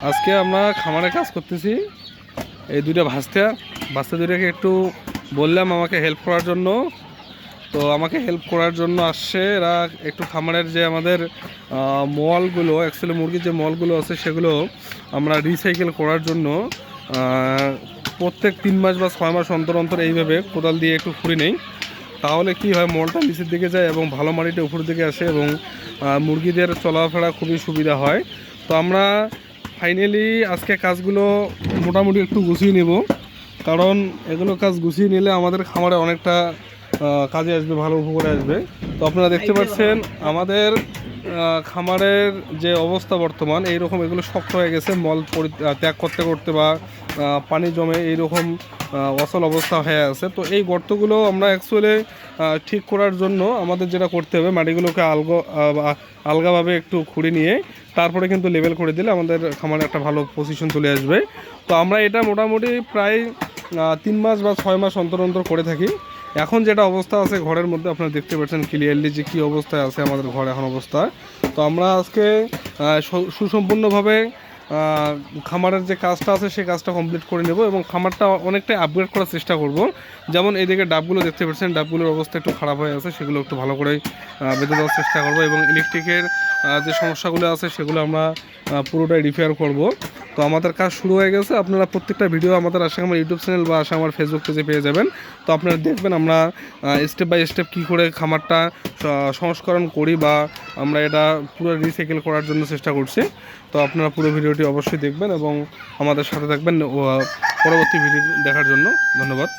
আজকে আমরা খামারে কাজ করতেছি। এই দুইটা ভাস্তা ভাস্তা দুইটাকে একটু বললাম আমাকে হেল্প করার জন্য। তো আমাকে হেল্প করার জন্য আসছে এরা একটু খামারের যে আমাদের মলগুলো অ্যাকচুয়ালি মুরগির যে মলগুলো আছে সেগুলো আমরা রিসাইকেল করার জন্য প্রত্যেক তিন মাস বা ছয় মাস অন্তর অন্তর এইভাবে কোদাল দিয়ে একটু খুঁড়ি নেই। তাহলে কি হয়, মলটা নিচের দিকে যায় এবং ভালো মাটিটা উপর দিকে আসে এবং মুরগিদের চলাফেরা খুবই সুবিধা হয়। তো আমরা ফাইনালি আজকে কাজগুলো মোটামুটি একটু গুছিয়ে নেব। কারণ এগুলো কাজ গুছিয়ে নিলে আমাদের খামারে অনেকটা কাজে আসবে ভালো উপকারে আসবে। তো আপনারা দেখতে পাচ্ছেন আমাদের খামারের যে অবস্থা বর্তমান এইরকম এগুলো শক্ত হয়ে গেছে মল ত্যাগ করতে করতে বা পানি জমে এইরকম আহ, অচল অবস্থা হয়ে আছে। তো এই গর্তগুলো আমরা অ্যাকচুয়ালি ঠিক করার জন্য আমাদের যেটা করতে হবে মাটিগুলোকে আলগো আলগাভাবে একটু খুঁড়ে নিয়ে তারপরে কিন্তু লেভেল করে দিলে আমাদের খামারে একটা ভালো পজিশন চলে আসবে। তো আমরা এটা মোটামুটি প্রায় তিন মাস বা ছয় মাস অন্তর অন্তর করে থাকি। এখন যেটা অবস্থা আছে ঘরের মধ্যে, আপনারা দেখতে পাচ্ছেন ক্লিয়ারলি যে কী অবস্থায় আছে আমাদের ঘর এখন অবস্থা। তো আমরা আজকে সুসম্পূর্ণভাবে খামারের যে কাজটা আছে সেই কাজটা কমপ্লিট করে নেব এবং খামারটা অনেকটাই আপগ্রেড করার চেষ্টা করব। যেমন এইদিকে ডাবগুলো দেখতে পাচ্ছেন, ডাবগুলোর অবস্থা একটু খারাপ হয়ে আছে, সেগুলো একটু ভালো করে বেঁধে দেওয়ার চেষ্টা করব এবং ইলেকট্রিকের যে সমস্যাগুলো আছে সেগুলো আমরা পুরোটাই রিপেয়ার করব। তো আমাদের কাজ শুরু হয়ে গেছে। আপনারা প্রত্যেকটা ভিডিও আমাদের আশা আমার ইউটিউব চ্যানেল বা আশা আমার ফেসবুক পেজে পেয়ে যাবেন। তো আপনারা দেখবেন আমরা স্টেপ বাই স্টেপ কী করে খামারটা সংস্করণ করি বা আমরা এটা পুরো রিসাইকেল করার জন্য চেষ্টা করছি। তো আপনারা পুরো ভিডিওটি অবশ্যই দেখবেন এবং আমাদের সাথে থাকবেন পরবর্তী ভিডিও দেখার জন্য ধন্যবাদ।